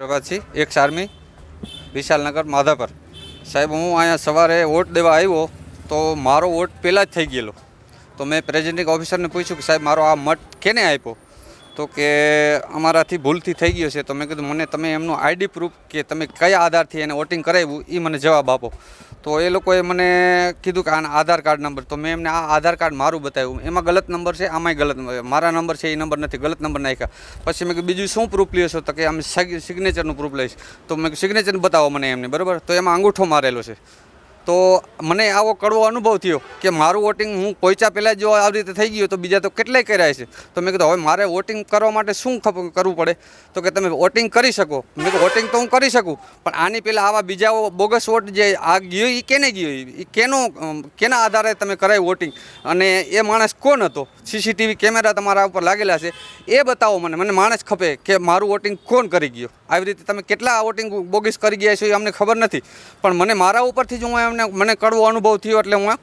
Prabhatsinh ex army Vishalnagar, Madhapar. સાહેબ, હું અહીંયા સવારે વોટ દેવા આવ્યો તો મારો વોટ પહેલાં જ થઈ ગયેલો. તો મેં પ્રેઝિડિંગ ઓફિસરને પૂછ્યું કે સાહેબ, મારો આ મત કેને આપ્યો? તો કે અમારાથી ભૂલથી થઈ ગયો છે. તો મેં કીધું, મને તમે એમનું આઈડી પ્રૂફ કે તમે કયા આધારથી એને વોટિંગ કરાવ્યું એ મને જવાબ આપો. તો એ લોકોએ મને કીધું કે આના આધાર કાર્ડ નંબર. તો મેં એમને આ આધાર કાર્ડ મારું બતાવ્યું. એમાં ગલત નંબર છે, આમાંય ગલત નંબર મારા નંબર છે, એ નંબર નથી. ગલત નંબર નાખ્યા. પછી મેં કે બીજું શું પ્રૂફ લ્યો છો? તો કે, અમે સિગ્નેચરનું પ્રૂફ લઈશ. તો મેં સિગ્નેચર બતાવો મને એમને. બરાબર? તો એમાં અંગૂઠો મારેલો છે. તો મને આવો કડવો અનુભવ થયો કે મારું વોટિંગ હું પહોંચ્યા પહેલાં જો આવી રીતે થઈ ગયું તો બીજા તો કેટલાય કર્યા છે તો મેં કીધું, હવે મારે વોટિંગ કરવા માટે શું કરવું પડે? તો કે, તમે વોટિંગ કરી શકો. મેં વોટિંગ તો હું કરી શકું, પણ આની પહેલાં આવા બીજા બોગસ વોટ જે આ ગયો એ કેને ગયો? એ કેનો કેના આધારે તમે કરાય વોટિંગ અને એ માણસ કોણ હતો? સીસીટીવી કેમેરા તમારા ઉપર લાગેલા છે. એ બતાવો મને. મને માણસ ખપે કે મારું વોટિંગ કોણ કરી ગયો? આવી રીતે તમે કેટલા વોટિંગ બોગસ કરી ગયા છો એ અમને ખબર નથી. પણ મને મારા ઉપરથી જ હું એમને મને કડવો અનુભવ થયો એટલે હું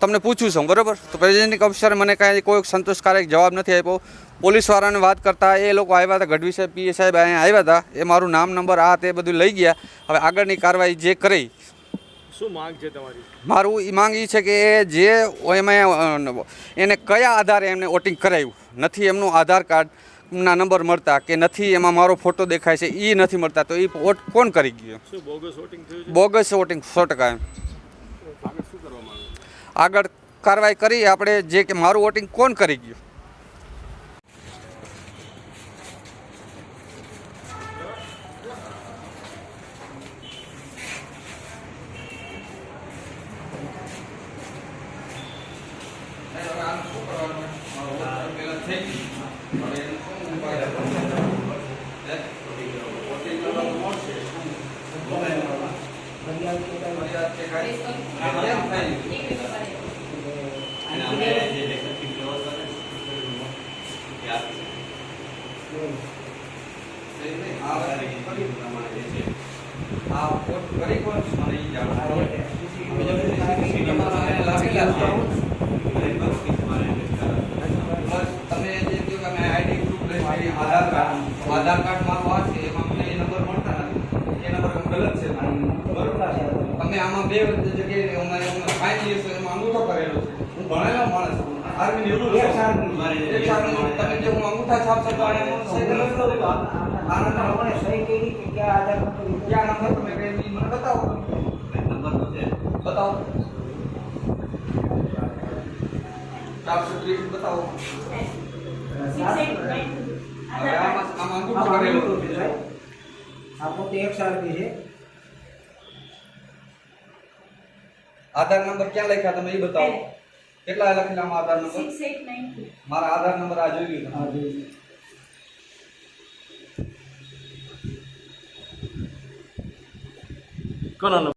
તમને પૂછું છું બરાબર? તો પ્રેસિડેન્ટિંગ ઓફિસરે મને કાંઈ કોઈ સંતોષકારક જવાબ નથી આપ્યો. પોલીસવાળાને વાત કરતા એ લોકો આવ્યા હતા ગઢવી સાહેબ પીએ સાહેબ અહીંયા આવ્યા હતા. એ મારું નામ નંબર આ તે બધું લઈ ગયા. હવે આગળની કાર્યવાહી જે કરી શું માંગ છે તમારી? મારું એ માંગ એ છે કે જે એમાં એને કયા આધારે એમને વોટિંગ કરાવ્યું નથી એમનું આધાર કાર્ડ ના નંબર મળતા કે નથી એમાં મારો ફોટો દેખાય છે એ નથી મળતા તો એ વોટ કોણ કરી ગયો? બોગસ વોટિંગ બોગસ વોટિંગ સો ટકા એમ આગળ શું કરવામાં આવ્યું આગળ કાર્યવાહી કરી આપણે જે કે મારું વોટિંગ કોણ કરી ગયું આ વોટ કરી કોણ મને ઈ જાણો બસ તમે જે કહ્યું કે અમે આઈડી પ્રૂફ લઈશું આધાર કાર્ડ આધાર કાર્ડ મારો આ છે એમાં મને એ નંબર મળતા નથી એ નંબર ગલત છે બરોબર તમે આમાં બે જગ્યાએ અમારે ફાઇન લેશો એમાં અંગૂઠો કરેલો છે. હું ભણેલો માણસ છું. આર્મી નિવૃત્ત છું. એક સાલનું તમે જે હું અંગૂઠા છાપશો તો આને હું સહી ગલત કરું તો આ નંબર ક્યાં નંબર? તમે કઈ ઈ મને બતાવો. બતાવો. ચારસો ત્રીસ બતાવો. હવે આમાં આમાં અંગૂઠો કરેલો. છે આ પોતે એક સારથી છે. આધાર નંબર ક્યાં લખ્યા તમે એ બતાવો. કેટલા લખેલા આધાર નંબર. મારા આધાર નંબર આ જોઈ ગયો કોનો